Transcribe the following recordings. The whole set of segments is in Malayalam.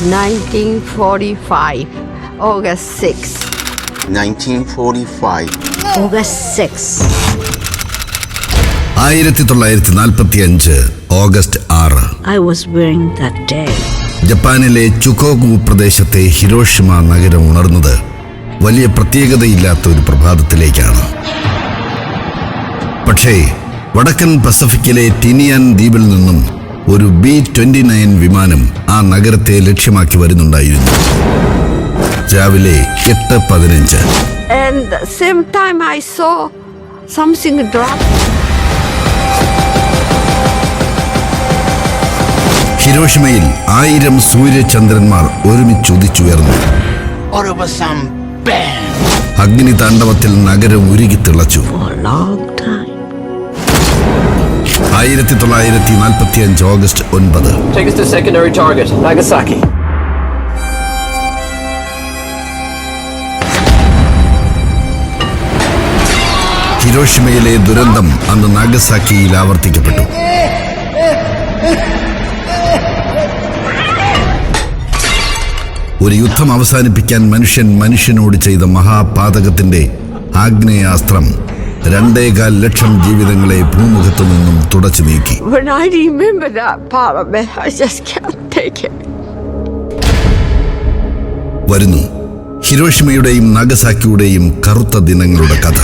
1945, August 6. 1945. August 6. ആയിരത്തി തൊള്ളായിരത്തി നാൽപ്പത്തി അഞ്ച് ഓഗസ്റ്റ് ആറ് I was wearing that day. ജപ്പാനിലെ ചുക്കോഗു പ്രദേശത്തെ ഹിരോഷിമ നഗരം ഉണർന്നത് വലിയ പ്രത്യേകതയില്ലാത്ത ഒരു പ്രഭാതത്തിലേക്കാണ് പക്ഷേ വടക്കൻ പസഫിക്കിലെ ടിനിയാൻ ദ്വീപിൽ നിന്നും ഒരു ബി ട്വന്റി നയൻ വിമാനം ആ നഗരത്തെ ലക്ഷ്യമാക്കി വരുന്നുണ്ടായിരുന്നു. രാവിലെ എട്ട് പതിനഞ്ച്. And the same time I saw നഗരം ഉരുകി ഹിരോഷിമയിൽ ആയിരത്തി തൊള്ളായിരത്തി നാൽപ്പത്തി അഞ്ച് ഓഗസ്റ്റ് ഒൻപത് ഹിരോഷിമയിലെ ദുരന്തം അന്ന് നാഗസാക്കിയിൽ ആവർത്തിക്കപ്പെട്ടു. ഒരു യുദ്ധം അവസാനിപ്പിക്കാൻ മനുഷ്യൻ മനുഷ്യനോട് ചെയ്ത മഹാപാതകത്തിന്റെ ആഗ്നേയാസ്ത്രം രണ്ടേകാൽ ലക്ഷം ജീവിതങ്ങളെ ഭൂമുഖത്തു നിന്നും തുടച്ചു നീക്കി. വരുന്നു ഹിരോഷിമയുടെയും നാഗസാക്കിയുടെയും കറുത്ത ദിനങ്ങളുടെ കഥ.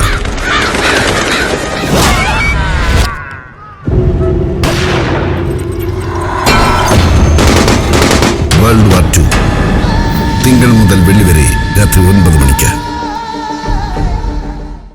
വേൾഡ് വാർ ടു തിങ്കൾ മുതൽ വെള്ളി വരെ രാത്രി ഒൻപത് മണിക്ക്.